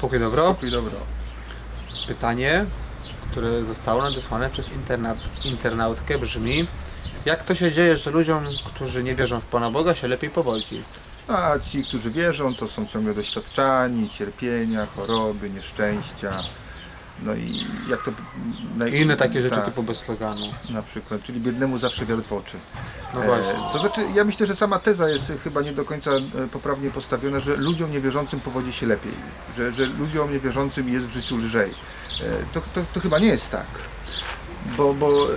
Pokój dobro. I dobro. Pytanie, które zostało nadesłane przez internaut, internautkę brzmi Jak to się dzieje, że ludziom, którzy nie wierzą w Pana Boga się lepiej powodzi? A ci, którzy wierzą, to są ciągle doświadczani, cierpienia, choroby, nieszczęścia. No i jak to... I inne takie rzeczy tak, typu bez sloganu. Na przykład, czyli biednemu zawsze wiatr w oczy. No E, właśnie. To znaczy, ja myślę, że sama teza jest chyba nie do końca e, poprawnie postawiona, że ludziom niewierzącym powodzi się lepiej, że, że ludziom niewierzącym jest w życiu lżej. E, To, to, to chyba nie jest tak. Bo, bo e,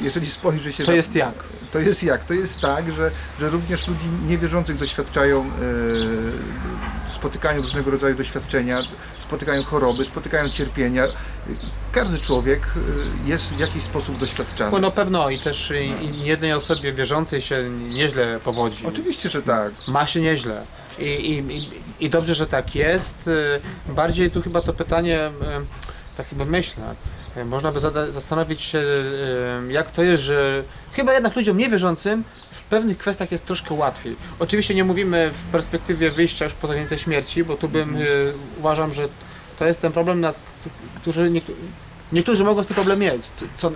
jeżeli spojrzy się To na- jest jak? To jest jak? To jest tak, że, że również ludzi niewierzących doświadczają, e, spotykają różnego rodzaju doświadczenia, spotykają choroby, spotykają cierpienia. Każdy człowiek e, jest w jakiś sposób doświadczany. No, no pewno i też i, jednej osobie wierzącej się nieźle powodzi. Oczywiście, że tak. Ma się nieźle. I, i, i, dobrze, że tak jest. Y, Bardziej tu chyba to pytanie, y, tak sobie myślę, y, można by zastanowić się, y, jak to jest, że chyba jednak ludziom niewierzącym w pewnych kwestiach jest troszkę łatwiej. Oczywiście nie mówimy w perspektywie wyjścia już poza granicę śmierci, bo tu bym y, uważam, że to jest ten problem, nad który niektó- niektórzy mogą z tym problem mieć. Co,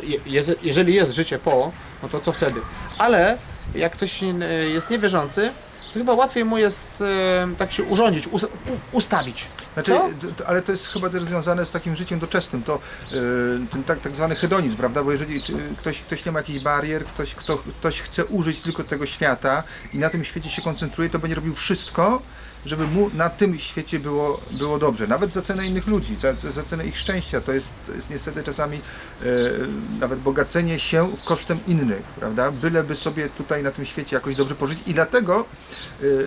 jeżeli jest życie po, no to co wtedy? Ale jak ktoś jest niewierzący, to chyba łatwiej mu jest tak się urządzić, ustawić. Znaczy, to- ale to jest chyba też związane z takim życiem doczesnym, to yy, ten tak, tak zwany hedonizm, prawda? Bo jeżeli czy, ktoś, ktoś nie ma jakichś barier, ktoś, kto, ktoś chce użyć tylko tego świata i na tym świecie się koncentruje, to będzie robił wszystko, żeby mu na tym świecie było, było dobrze. Nawet za cenę innych ludzi, za, za cenę ich szczęścia. To jest, to jest niestety czasami e, nawet bogacenie się kosztem innych, prawda? Byleby sobie tutaj na tym świecie jakoś dobrze pożyć i dlatego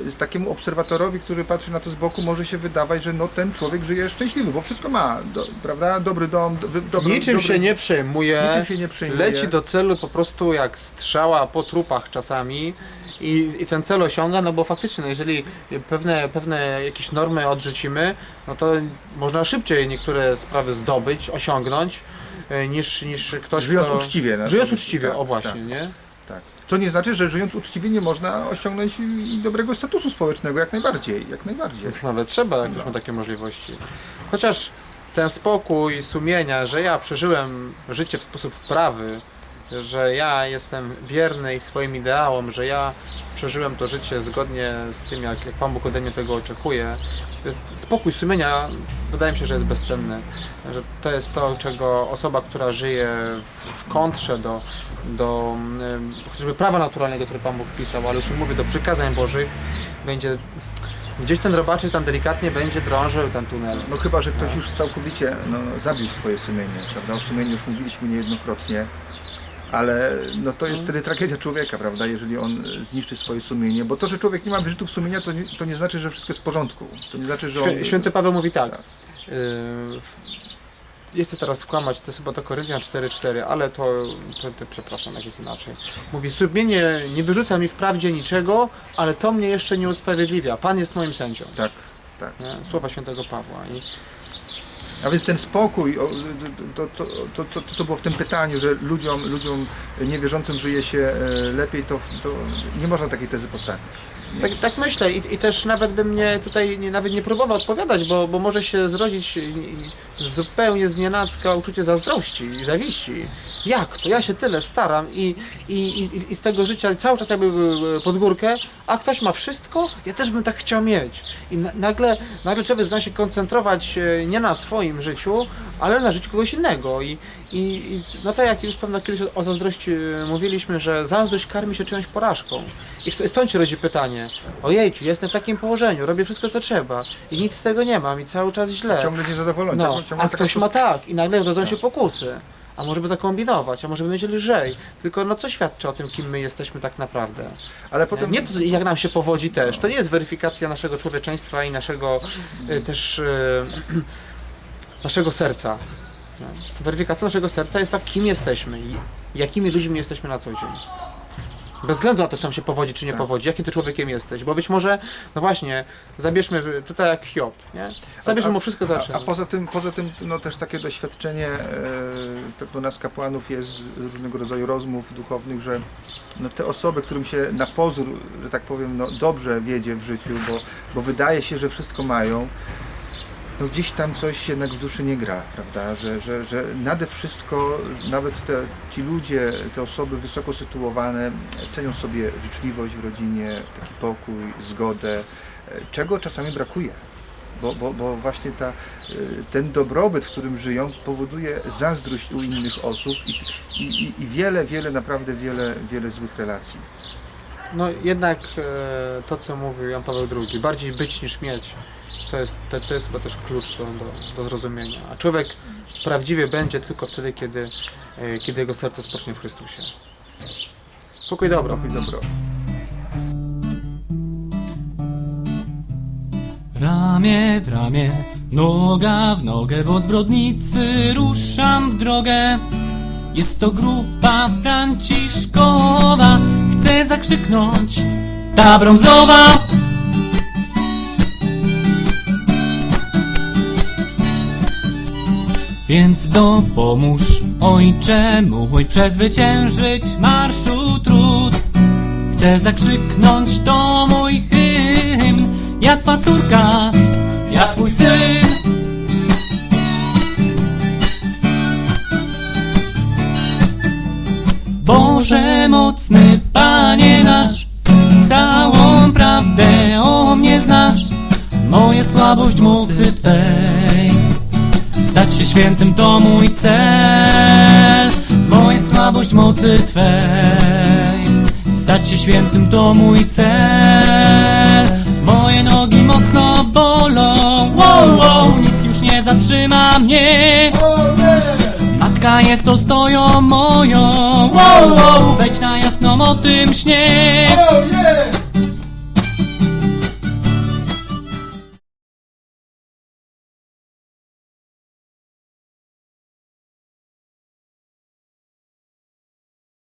e, takiemu obserwatorowi, który patrzy na to z boku, może się wydawać, że no ten człowiek żyje szczęśliwy, bo wszystko ma, do, prawda? Dobry dom, do, dobry, Niczym dobry, się nie przejmuje. niczym się nie przejmuje. Leci do celu po prostu jak strzała po trupach czasami i, i ten cel osiąga, no bo faktycznie, no jeżeli pewne, pewne jakieś normy odrzucimy, no to można szybciej niektóre sprawy zdobyć, osiągnąć, e, niż, niż ktoś, Żyjąc kto... uczciwie. Żyjąc uczciwie, tak, o właśnie, tak. nie? Tak. Co nie znaczy, że żyjąc uczciwie nie można osiągnąć i- dobrego statusu społecznego, jak najbardziej, jak najbardziej. To nawet trzeba, jak już ma takie możliwości. Chociaż ten spokój sumienia, że ja przeżyłem życie w sposób prawy, że ja jestem wierny swoim ideałom, że ja przeżyłem to życie zgodnie z tym, jak, jak Pan Bóg ode mnie tego oczekuje. Jest spokój sumienia, wydaje mi się, że jest bezcenny. Że to jest to, czego osoba, która żyje w, w kontrze do, do chociażby prawa naturalnego, które Pan Bóg wpisał, ale już nie mówię do przykazań Bożych, będzie Gdzieś ten robaczek tam delikatnie będzie drążył ten tunel. No chyba, że ktoś już całkowicie no, zabił swoje sumienie, prawda? O sumieniu już mówiliśmy niejednokrotnie, ale no to jest wtedy tragedia człowieka, prawda? Jeżeli on zniszczy swoje sumienie, bo to, że człowiek nie ma wyrzutów sumienia, to nie, to nie znaczy, że wszystko jest w porządku. To nie znaczy, że on... Świę, święty Paweł mówi tak. Tak. Nie chcę teraz skłamać, to jest chyba do Koryntian 4.4, ale to, to, to przepraszam, jak jest inaczej. Mówi, sumienie nie wyrzuca mi wprawdzie niczego, ale to mnie jeszcze nie usprawiedliwia. Pan jest moim sędzią. Tak, tak. Nie? Słowa świętego Pawła. I A więc ten spokój, to, to, to, to, co było w tym pytaniu, że ludziom, ludziom niewierzącym żyje się e, lepiej, to, to nie można takiej tezy postawić. Tak, tak myślę I, i też nawet bym nie tutaj nie, nawet nie próbował odpowiadać, bo, bo może się zrodzić zupełnie znienacka uczucie zazdrości i zawiści. Jak to? Ja się tyle staram i, i, i, i z tego życia cały czas jakby e, pod górkę, a ktoś ma wszystko? Ja też bym tak chciał mieć. I na, nagle, nagle człowiek zaczyna się koncentrować e, nie na swoim życiu, ale na życiu kogoś innego. I, i, i no tak jak już pewno kiedyś o, o zazdrości e, mówiliśmy, że zazdrość karmi się czyjąś porażką. I st- stąd się rodzi pytanie, ojejciu, jestem w takim położeniu, robię wszystko co trzeba i nic z tego nie mam i cały czas źle. Ciągle niezadowolony. No, ciągle, a ktoś ma tak i nagle rodzą się pokusy. A może by zakombinować, a może by będzie lżej. Tylko no co świadczy o tym, kim my jesteśmy tak naprawdę? Ale potem... Nie to, jak nam się powodzi też. To nie jest weryfikacja naszego człowieczeństwa i naszego y, też y, naszego serca. Weryfikacja naszego serca jest to, kim jesteśmy i jakimi ludźmi jesteśmy na co dzień. Bez względu na to, czy nam się powodzi, czy nie Tak. powodzi, jakim ty człowiekiem jesteś. Bo być może, no właśnie, zabierzmy tutaj jak Hiob, nie? Zabierzmy mu wszystko za A, a poza tym, poza tym no, też takie doświadczenie e, pewno nas kapłanów jest z różnego rodzaju rozmów duchownych, że no, te osoby, którym się na pozór, że tak powiem, no, dobrze wiedzie w życiu, bo, bo wydaje się, że wszystko mają, no gdzieś tam coś jednak w duszy nie gra, prawda? Że, że, że nade wszystko nawet te, ci ludzie, te osoby wysoko sytuowane cenią sobie życzliwość w rodzinie, taki pokój, zgodę, czego czasami brakuje. Bo, bo, bo właśnie ta, ten dobrobyt, w którym żyją, powoduje zazdrość u innych osób i, i- i wiele, wiele, naprawdę wiele, wiele złych relacji. No jednak e, to, co mówił Jan Paweł II, bardziej być niż mieć, to jest, to, to jest chyba też klucz do, do, do zrozumienia. A człowiek prawdziwie będzie tylko wtedy, kiedy, e, kiedy jego serce spocznie w Chrystusie. Pokój dobro. Pokój dobro. W ramię, w ramię, noga w nogę, bo zbrodnicy ruszam w drogę. Jest to grupa Franciszkowa, chcę zakrzyknąć, ta brązowa. Więc dopomóż, ojcze mój, przezwyciężyć marszu trud. Chcę zakrzyknąć to mój hymn Ja twa córka, ja twój syn Boże mocny Panie nasz Całą prawdę o mnie znasz. Moje słabość mocy Twej Stać się świętym to mój cel. Moje słabość mocy Twej Stać się świętym to mój cel. Moje nogi mocno bolą wow, wow, Nic już nie zatrzyma mnie Matka jest ostoją moją. Wow, wow, Wejdź na jasno o tym śnie